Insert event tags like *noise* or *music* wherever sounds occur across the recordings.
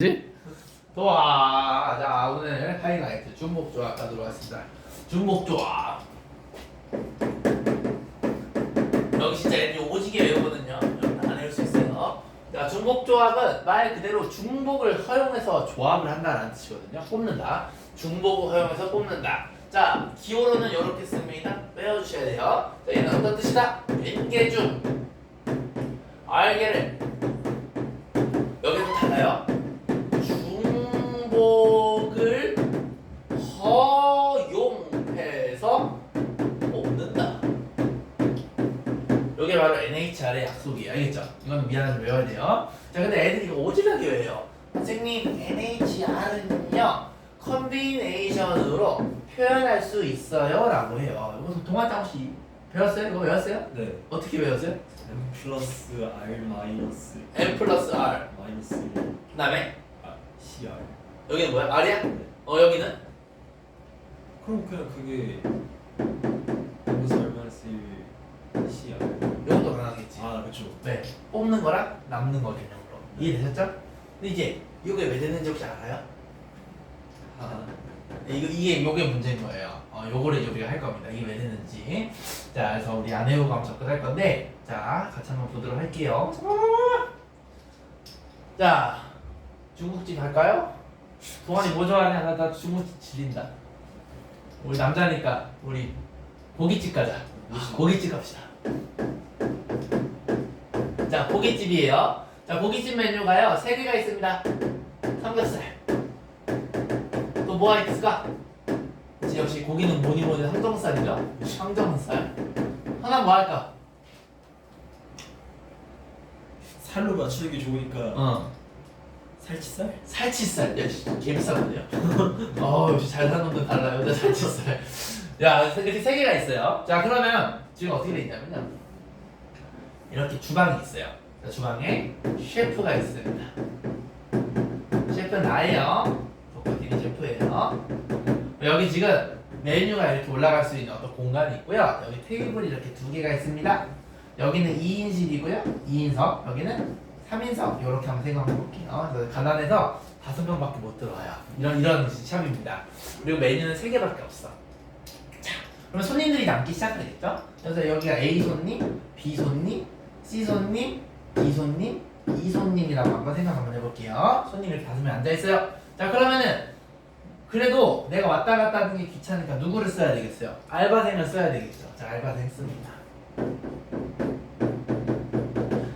지? 좋아. 자 오늘 하이라이트 중복 조합 가도록 하겠습니다. 중복 조합. 여기 진짜 애들이 오지게 외우거든요. 여러분 안 외울 수 있어요. 자 중복 조합은 말 그대로 중복을 허용해서 조합을 한다는 뜻이거든요. 뽑는다. 중복을 허용해서 뽑는다. 자 기호로는 이렇게 씁니다. 외워주셔야 돼요. 자 얘는 어떤 뜻이다? 왼계중 알게를 여기서 달라요. 이게 바로 NHR의 약속이에요. 알겠죠? 이건 미안하지만 외워야 돼요. 자, 근데 애들이 이거 오지랖이 왜요? 선생님, NHR은요, 컨비네이션으로 표현할 수 있어요. 라고 해요. 이거 동화장 혹시 배웠어요? 이거 외웠어요? 네. 어떻게 외웠어요? M 플러스 R 마이너스 M 플러스 R. 마이너스 그 다음에, 아, CR. 여기는 뭐야? R이야? 네. 어, 여기는? 그럼 그냥 그게 M 플러스 R 마이너스 CR. 이것 아, 그렇죠. 네, 뽑는 거랑 남는 거 개념으로 이해되셨죠? 근데 이제 이게 왜 되는지 혹시 알아요? 아, 이거 이게 요게 문제인 거예요. 어, 요거를 이제 우리가 할 겁니다. 이게 왜 되는지. 자, 그래서 우리 안 외우고 한번 접근할 건데, 자, 같이 한번 보도록 할게요. 자, 중국집 갈까요? 동환이 뭐 좋아하냐? 나, 나 중국집 지린다. 우리 남자니까 우리 고깃집 가자. 고깃집 갑시다. 자, 고깃집이에요. 자, 고깃집 메뉴가요. 세 개가 있습니다. 삼겹살. 또 뭐가 있을까? 역시 고기는 뭐니 뭐니 항정살이죠. 항정살. 하나 뭐 할까? 살로 맞추기 좋으니까 어. 살치살? 살치살. 야, 씨, 개비싸거든요. *laughs* 어, 역시 잘 사는 분 달라요. 근데 살치살. 야, 이렇게 세 개가 있어요. 자, 그러면 지금 어떻게 돼 있냐면요. 이렇게 주방이 있어요. 자, 주방에 셰프가 있습니다. 셰프는 나예요. 독거팀이 셰프예요. 여기 지금 메뉴가 이렇게 올라갈 수 있는 어떤 공간이 있고요. 여기 테이블이 이렇게 두 개가 있습니다. 여기는 2인실이고요. 2인석. 여기는 3인석. 이렇게 한번 생각해 볼게요. 그래서 가난해서 다섯 명밖에 못 들어와요. 이런 이런 샵입니다. 그리고 메뉴는 세 개밖에 없어. 자, 그러면 손님들이 남기 시작하겠죠? 그래서 여기가 A 손님, B 손님, C 손님, D 손님, E 손님이라고 한번 생각 한번 해볼게요. 손님 이렇게 다섯 명 앉아 있어요. 자, 그러면은 그래도 내가 왔다 갔다 하는 게 귀찮으니까 누구를 써야 되겠어요? 알바생을 써야 되겠죠. 자, 알바생 씁니다.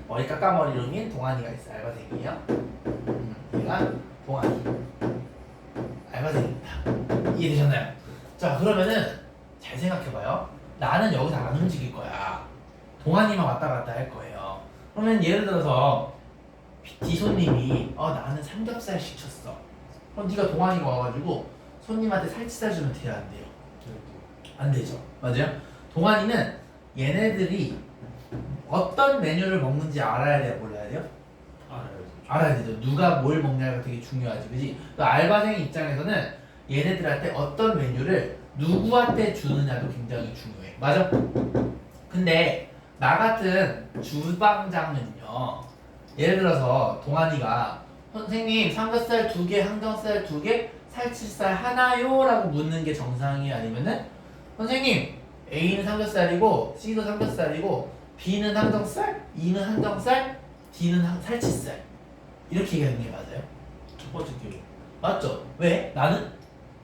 머리 깎아머리로 민 동안이가 있어요. 알바생이에요. 음, 얘가 동안이. 알바생입니다. 이해되셨나요? 자, 그러면은 잘 생각해봐요. 나는 여기서 안 움직일 거야. 동안이만 왔다 갔다 할 거예요. 그러면 예를 들어서 D 손님이 어 나는 삼겹살 시켰어. 그럼 네가 동안이가 와가지고 손님한테 살치살 주면 돼요, 안 돼요? 안 되죠. 맞아요? 동안이는 얘네들이 어떤 메뉴를 먹는지 알아야 돼요, 몰라야 돼요? 알아요. 알아야 되죠. 누가 뭘 먹냐가 되게 중요하지, 그지? 그 알바생 입장에서는 얘네들한테 어떤 메뉴를 누구한테 주느냐도 굉장히 중요해. 맞아? 근데 나 같은 주방장은요. 예를 들어서 동안이가 선생님 삼겹살 두 개, 항정살 두 개, 살치살 하나요? 라고 묻는 게 정상이 아니면은 선생님 A는 삼겹살이고 C도 삼겹살이고 B는 항정살, E는 항정살, D는 항- 살치살 이렇게 얘기하는 게 맞아요? 첫 번째 게 맞죠? 왜? 나는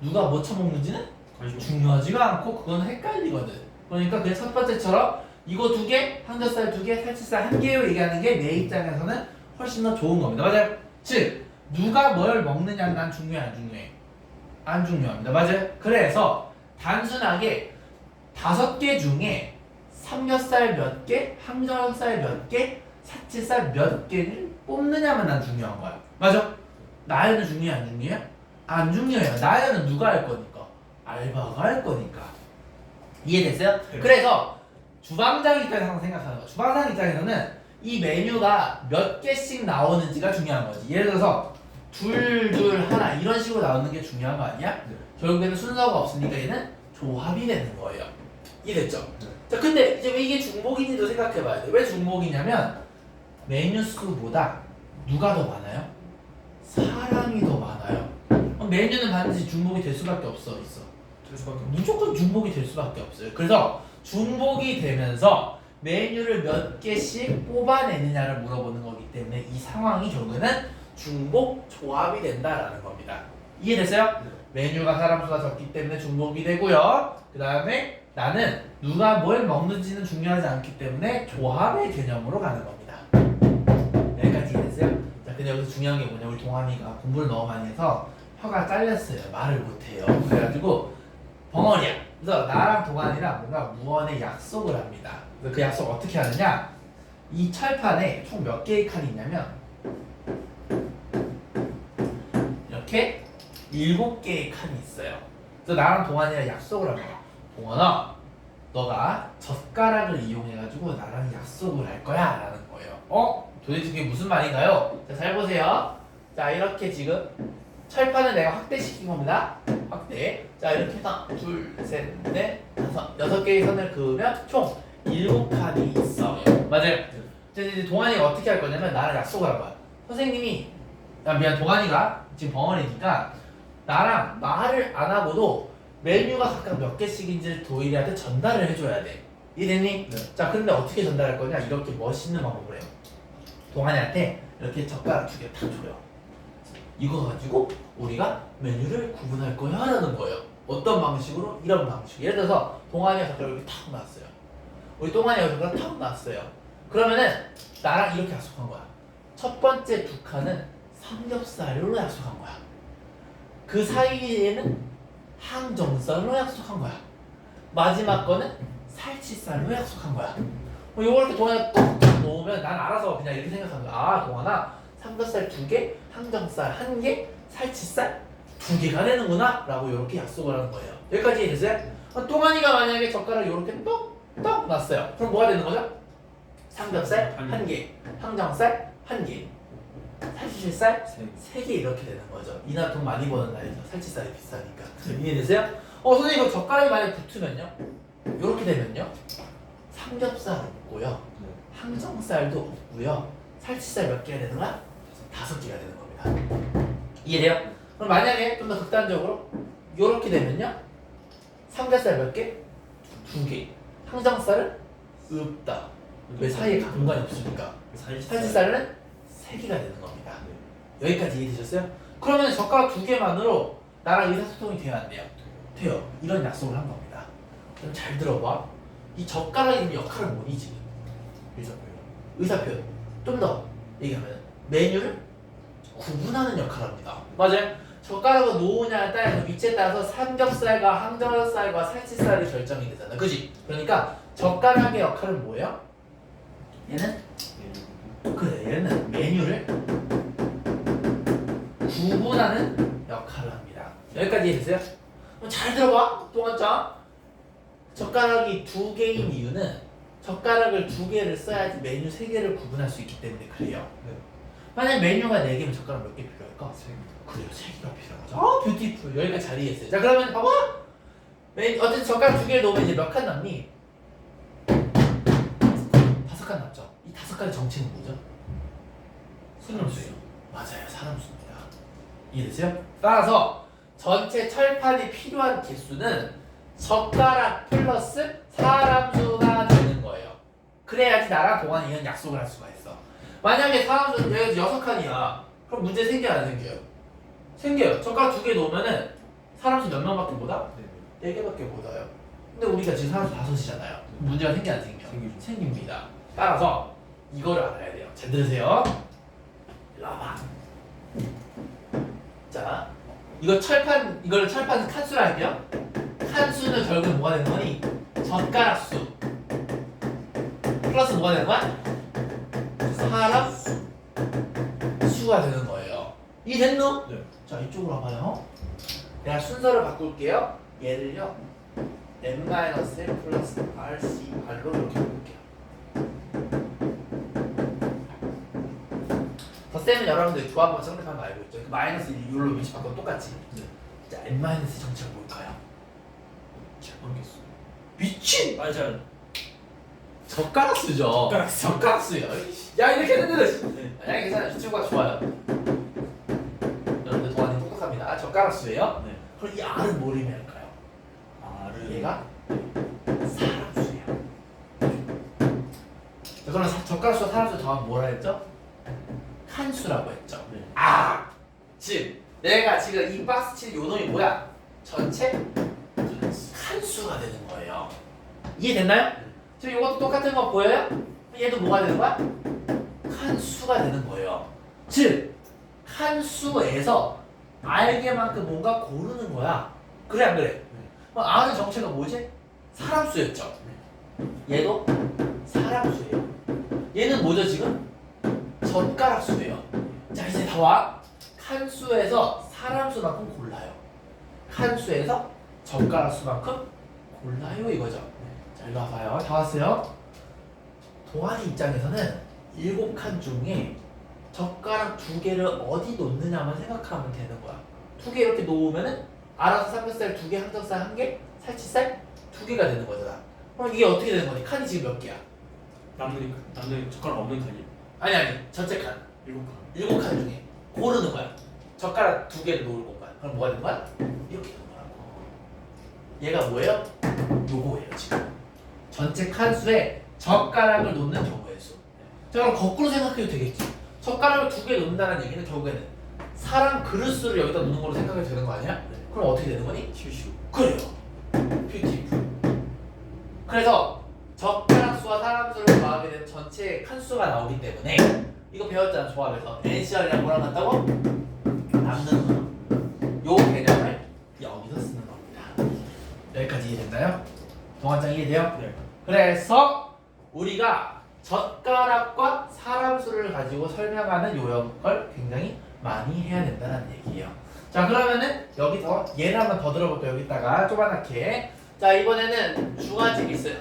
누가 뭐 처먹는지는 관심 중요하지가 않고 그건 헷갈리거든. 그러니까 그첫 번째처럼 이거 두 개, 삼겹살 두 개, 살치살 한 개요 얘기하는 게 내 입장에서는 훨씬 더 좋은 겁니다. 맞아요? 즉 누가 뭘 먹느냐는 난 중요해 안 중요해? 안 중요합니다. 맞아요? 그래서 단순하게 다섯 개 중에 삼겹살 몇 개, 항정살 몇 개, 살치살 몇 개를 뽑느냐만 난 중요한 거야. 맞아? 나연은 중요해 안 중요해? 안 중요해요. 나연은 누가 할 거니까? 알바가 할 거니까. 이해됐어요? 네. 그래서 주방장 입장에서 생각하는 거야. 주방장 입장에서는 이 메뉴가 몇 개씩 나오는지가 중요한 거지. 예를 들어서 둘, 둘, 하나 이런 식으로 나오는 게 중요한 거 아니야? 네. 결국에는 순서가 없으니까 얘는 조합이 되는 거예요. 이해됐죠? 네. 자, 근데 이제 왜 이게 중복인지도 생각해 봐야 돼. 왜 중복이냐면 메뉴 수보다 누가 더 많아요? 사람이 더 많아요. 메뉴는 반드시 중복이 될 수밖에 없어 있어. 될 수밖에 없 무조건 중복이 될 수밖에 없어요. 그래서 중복이 되면서 메뉴를 몇 개씩 뽑아내느냐를 물어보는 거기 때문에 이 상황이 결국에는 중복 조합이 된다라는 겁니다. 이해됐어요? 네. 메뉴가 사람 수가 적기 때문에 중복이 되고요. 그 다음에 나는 누가 뭘 먹는지는 중요하지 않기 때문에 조합의 개념으로 가는 겁니다. 여기까지 이해됐어요? 자, 근데 여기서 중요한 게 뭐냐? 우리 동환이가 공부를 너무 많이 해서 혀가 잘렸어요. 말을 못해요. 그래가지고 벙어리야. 그래서 나랑 동환이랑 뭔가 무언의 약속을 합니다. 그래서 그 약속 어떻게 하느냐? 이 철판에 총 몇 개의 칸이 있냐면 이렇게 일곱 개의 칸이 있어요. 그래서 나랑 동환이랑 약속을 합니다. 동환아, 너가 젓가락을 이용해가지고 나랑 약속을 할 거야 라는 거예요. 어? 도대체 그게 무슨 말인가요? 자, 잘 보세요. 자, 이렇게 지금 철판을 내가 확대시킨 겁니다. 확대. 자, 이렇게 해서 둘, 셋, 넷, 다섯, 여섯 개의 선을 그으면 총 일곱 칸이 있어요. 맞아요. 이제 이제 동환이가 어떻게 할 거냐면 나랑 약속을 할 거야. 선생님이 아 미안 동환이가 지금 벙어리니까 나랑 말을 안 하고도 메뉴가 각각 몇 개씩인지를 도일이한테 전달을 해줘야 돼. 이해됐니? 네. 자 그런데 어떻게 전달할 거냐? 이렇게 멋있는 방법을 해요. 동환이한테 이렇게 젓가락 두 개 탁 줘요. 이거 가지고 우리가 메뉴를 구분할 거야 라는 거예요. 어떤 방식으로? 이런 방식. 예를 들어서 동환이가 젓가락 이렇게 탁 놨어요. 우리 동환이가 젓가락 탁 놨어요. 그러면은 나랑 이렇게 약속한 거야. 첫 번째 두 칸은 삼겹살로 약속한 거야. 그 사이에는 항정살로 약속한 거야. 마지막 거는 살치살로 약속한 거야. 뭐 요걸 이렇게 동안에 똑 놓으면 난 알아서 그냥 이렇게 생각한 거야. 아, 동안아 삼겹살 두 개, 항정살 한 개, 살치살 두 개가 되는구나 라고 이렇게 약속을 하는 거예요. 여기까지 이해됐어요? 어, 동안이가 만약에 젓가락 이렇게 똑똑 놨어요. 그럼 뭐가 되는 거죠? 삼겹살 한 개, 항정살 한 개, 살치살 세세개 이렇게 되는 거죠. 이날 돈 많이 버는 날이죠. 살치살이 비싸니까. 이해되세요? 어 선생님 이거 젓가락이 만약 붙으면요? 이렇게 되면요? 삼겹살 없고요. 항정살도 없고요. 살치살 몇 개가 되는 거야? 다섯 개가 되는 겁니다. 이해돼요? 그럼 만약에 좀 더 극단적으로 이렇게 되면요? 삼겹살 몇 개? 두 개. 항정살은 없다. 왜 사이에 공간이 없으니까. 살치살 살치살은 세 개가 되는 겁니다. 여기까지 이해되셨어요? 그러면 젓가락 두 개만으로 나랑 의사소통이 돼야 안 돼요? 돼요. 이런 약속을 한 겁니다. 그럼 잘 들어봐. 이 젓가락의 있는 역할은 뭐니 지금? 의사표현 의사표현. 좀 더 얘기하면 메뉴를 구분하는 역할을 합니다. 맞아요. 젓가락을 놓으냐에 따라서 위치에 따라서 삼겹살과 항정살과 살치살이 결정이 되잖아. 그지? 그러니까 젓가락의 역할은 뭐예요? 얘는 그래 얘는 메뉴를 구분하는 역할을 합니다. 여기까지 이해됐어요? 그럼 잘 들어봐 동원장 젓가락이 두 개인 이유는 젓가락을 두 개를 써야지 메뉴 세 개를 구분할 수 있기 때문에 그래요. 네. 만약 메뉴가 네 개면 젓가락 몇 개 필요할까? 그래요 세 개가 필요하죠. 아 뷰티풀 여기까지 잘 이해했어요. 자 그러면 봐봐 어쨌든 젓가락 두 개를 놓으면 이제 몇 칸 남니? 다섯 칸 남죠. 이 다섯 칸의 정체는 뭐죠? 사람 수요 맞아요. 사람 수입니다. 이해되세요? 따라서 전체 철판이 필요한 개수는 젓가락 플러스 사람 수가 되는 거예요. 그래야지 나랑 동안이 이런 약속을 할 수가 있어. 만약에 사람 수는 여기 여섯 칸이야. 그럼 문제 생겨 안 생겨요? 생겨요. 젓가락 두 개 놓으면은 사람 수 몇 명밖에 못 와? 네 개밖에 못 와요. 근데 우리가 지금 사람 수 다섯이잖아요. 문제가 생겨 안 생겨? 생기죠. 생깁니다. 따라서 이거를 알아야 돼요. 잘 들으세요. 일로 와봐. 자, 이거 철판, 이걸 철판 칸수라 할게요. 칸수는 결국 뭐가 되는 거니? 젓가락 수. 플러스 뭐가 되는 거야? 사람 수가 되는 거예요. 이해됐노? 네. 자, 이쪽으로 와봐요. 내가 순서를 바꿀게요. 얘를요. n-1 플러스 rc r로 이렇게 바꿀게요. 덧셈은 여러분들 조합법 성립하는 거 알고 있죠? 그 마이너스 1로 위치 바꿔 똑같지? 네. 자, n-1 정체가 뭘까요? 잘 모르겠어 미친! 맞아 젓가락 수죠. 젓가락 수. 젓가락 수요. 야, 이렇게 했는데도 괜찮아요. 이 친구가 좋아요. 젓가락 수예요. 네. 그럼 이 R은 뭘 의미할까요? R은 얘가 사람 수예요. 사- 젓가락 수와 사람 수 더하면 뭐라 했죠? 칸수라고 했죠. 네. 아, 즉 내가 지금 이 박스 칠 요놈이 뭐야? 전체 칸수가 되는 거예요. 이해됐나요? 지금 이것도 똑같은 거 보여요? 얘도 뭐가 되는 거야? 칸수가 되는 거예요. 즉 칸수에서 알게만큼 뭔가 고르는 거야. 그래 안 그래? 그럼 아는 정체가 뭐지? 사람 수였죠. 얘도 사람 수예요. 얘는 뭐죠 지금? 젓가락 수예요. 자 이제 다 와. 칸수에서 사람 수만큼 골라요. 칸수에서 젓가락 수만큼 골라요 이거죠. 자 일로 와봐요. 다 왔어요. 동아리 입장에서는 일곱 칸 중에 젓가락 두 개를 어디 놓느냐만 생각하면 되는 거야. 두 개 이렇게 놓으면은 알아서 삼겹살 두 개, 항정살 한 개, 살치살 두 개가 되는 거잖아. 그럼 이게 어떻게 되는 거니? 칸이 지금 몇 개야? 남는 남는 젓가락 없는 칸이 아니 아니 전체 칸 일곱 칸. 일곱 칸 중에 고르는 거야. 젓가락 두 개를 놓을 공간. 그럼 뭐가 되는 거야? 이렇게 되는 거라고. 얘가 뭐예요? 요거예요 지금. 전체 칸수에 젓가락을 놓는 경우의 수. 자 그럼 거꾸로 생각해도 되겠지. 젓가락을 두 개 놓는다는 얘기는 결국에는 사람 그릇 수를 여기다 놓는 걸로 생각해도 되는 거 아니야? 그럼 어떻게 되는 거니? 슈슈. 그래요. 뷰티풀. 그래서 젓가락 수와 사람 수를 더하게 되면 전체 칸수가 나오기 때문에 이거 배웠잖아 조합에서 NCR이랑 뭐랑 같다고? 남는 거. 요 개념을 여기서 쓰는 겁니다. 여기까지 이해됐나요? 동안장 이해돼요? 네. 그래서 우리가 젓가락과 사람 수를 가지고 설명하는 요령을 굉장히 많이 해야 된다는 얘기예요. 자 그러면은 여기서 얘를 한번 더 들어볼게요. 여기다가 조그맣게. 자 이번에는 중화집 있어요.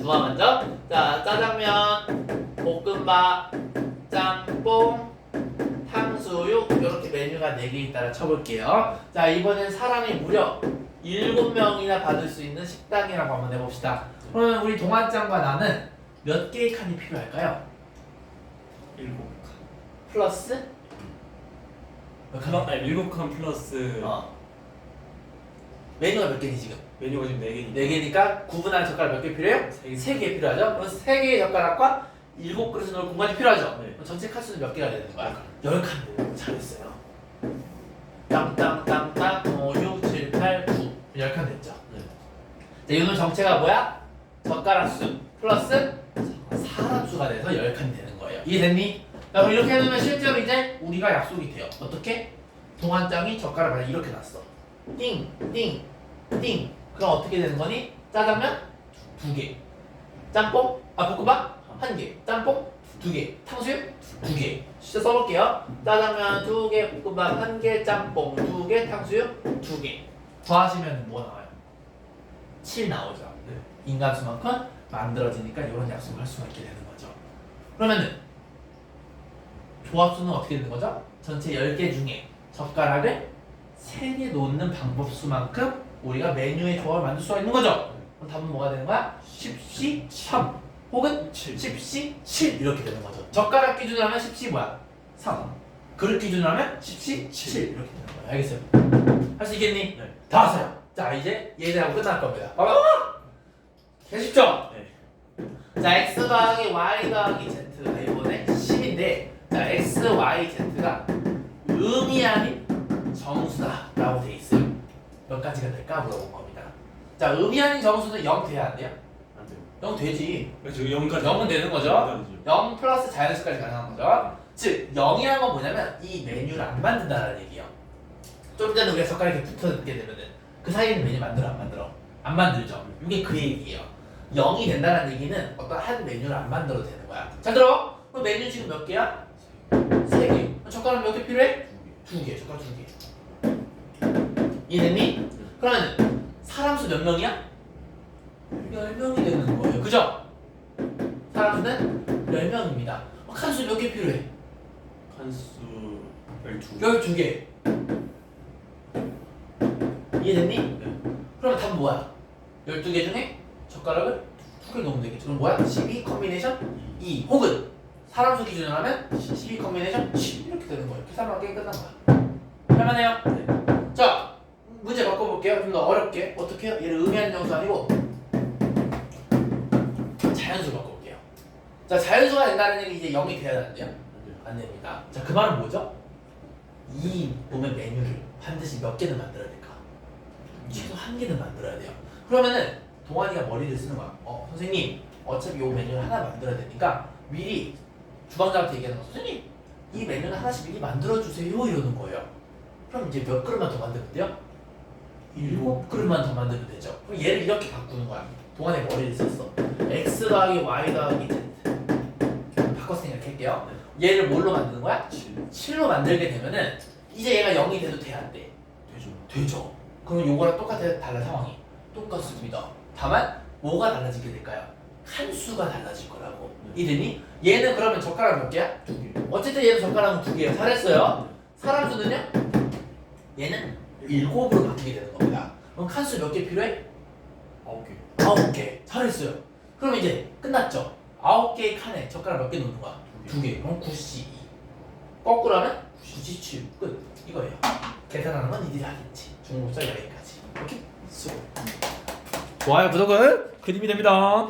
중화 먼저. 자 짜장면, 볶음밥, 짬뽕, 탕수육 이렇게 메뉴가 4개 있다라 쳐볼게요. 자 이번엔 사람이 무려 7명이나 받을 수 있는 식당이라고 한번 해봅시다. 그러면 우리 동안장과 나는 몇 개의 칸이 필요할까요? 일곱 칸. 플러스 몇 칸? 플러 아니 일곱 칸 플러스 어. 메뉴가 몇 개니 지금? 메뉴가 지금 네 개니까. 네 개니까 구분할 젓가락 몇 개 필요해요? 세 개. 세 개 필요하죠? 그럼 세 개의 젓가락과 일곱 그릇을 넣을 공간이 필요하죠? 네. 그럼 전체 칸수는 몇 개가 되는 거야? 열 칸. 잘했어요. 땅땅땅땅 자, 이거는 정체가 뭐야? 젓가락 수 플러스 사람 수가 돼서 열 칸이 되는 거예요. 이해됐니? 자, 그럼 이렇게 해놓으면 실제로 이제 우리가 약속이 돼요. 어떻게? 동안장이 젓가락을 이렇게 놨어. 띵, 띵, 띵. 그럼 어떻게 되는 거니? 짜장면 두 개. 짬뽕, 아 볶음밥 한 개. 짬뽕 두 개. 탕수육 두 개. 진짜 써볼게요. 짜장면 두 개, 볶음밥 한 개, 짬뽕 두 개, 탕수육 두 개. 더하시면 뭐 나와요? 7 나오죠. 네. 인간 수만큼 만들어지니까 이런 약속을 할 수가 있게 되는 거죠. 그러면은 조합수는 어떻게 되는 거죠? 전체 10개 중에 젓가락을 3개 놓는 방법 수만큼 우리가 메뉴의 조합을 만들 수가 있는 거죠. 그럼 답은 뭐가 되는 거야? 10시 3 혹은 7. 10시 7 이렇게 되는 거죠. 젓가락 기준으로 하면 10시 뭐야? 3 그릇 기준으로 하면 10시 7 이렇게 되는 거예요. 알겠어요? 할 수 있겠니? 네. 다 왔어요. 자 이제 얘들하고 끝날 겁니다. 봐봐. 개 쉽죠? 네. 자 x 더하기 y 더하기 z가 이번에 10인데 자 x, y, z가 음이 아닌 정수다라고 돼 있어요. 몇 가지가 될까 물어본 겁니다. 자 음이 아닌 정수는 0 돼야 안 돼요? 안 돼요. 0 되지. 저 0까지. 0은 되는 거죠? 0 플러스 자연수까지 가능한 거죠. 즉 0이란 건 뭐냐면 이 메뉴를 안 만든다는 얘기예요. 좀 전에 우리가 젓가락이 이렇게 붙어 있게 되면은 그 사이에는 메뉴 만들어 안 만들어? 안 만들죠. 이게 그 얘기예요. 0이 된다는 얘기는 어떤 한 메뉴를 안 만들어도 되는 거야. 잘 들어? 그럼 메뉴 지금 몇 개야? 세 개. 젓가락 몇 개 필요해? 두 개. 젓가락 두 개. 이해됐니? 그러면 사람 수 몇 명이야? 10명이 되는 거예요. 그죠? 사람 수는 10명입니다. 칸수 몇 개 필요해? 칸수 12. 12개. 이해됐니? 네. 그럼 답은 뭐야? 12개 중에 젓가락을 두개 넣으면 되겠죠. 그럼 뭐야? 12 컨비네이션 2 혹은 사람 수 기준으로 하면 12 컨비네이션 10 이렇게 되는 거예요. 계산만 게임 끝난 거야. 할만해요? 자 문제 바꿔볼게요 좀 더 어렵게 어떻게 해요? 얘를 의미하는 정수 아니고 자연수 바꿔볼게요 자 자연수가 된다는 얘기 이제 0이 돼야 되는데요 안 됩니다 자 그 말은 뭐죠? 이 보면 메뉴를 반드시 몇 개는 만들어야 될까? 최소 한 개는 만들어야 돼요. 그러면은 동환이가 머리를 쓰는 거야. 어 선생님 어차피 요 메뉴를 하나 만들어야 되니까 미리 주방장한테 얘기하는 거 선생님 이 메뉴는 하나씩 미리 만들어주세요. 이러는 거예요. 그럼 이제 몇 그릇만 더 만들면 돼요? 일곱 그릇만 더 만들면 되죠. 그럼 얘를 이렇게 바꾸는 거야. 동안의 머리를 썼어. X 더하기 y 더하기 z. 바꿔서 생각할게요. 얘를 뭘로 만드는 거야? 7로 만들게 되면은 이제 얘가 0이 돼도 돼 안 돼? 되죠. 되죠 그럼 요거랑 똑같아요 달라 상황이 똑같습니다 다만 뭐가 달라지게 될까요? 칸수가 달라질 거라고 이름이 얘는 그러면 젓가락 몇 개야? 두 개. 어쨌든 얘는 젓가락은 두 개예요 잘했어요 사람 수는요? 얘는 일곱으로 바뀌게 되는 겁니다 그럼 칸수 몇 개 필요해? 아홉 개. 아홉 개 잘했어요 그럼 이제 끝났죠 아홉 개의 칸에 젓가락 몇개 놓는 거야? 두 개. 그럼 92. 거꾸로 하면 97. 끝. 이거예요. 계산하는 건 니들이 하겠지. 중국사 여기까지. 오케이? 수. 좋아요. 구독은 그림이 됩니다.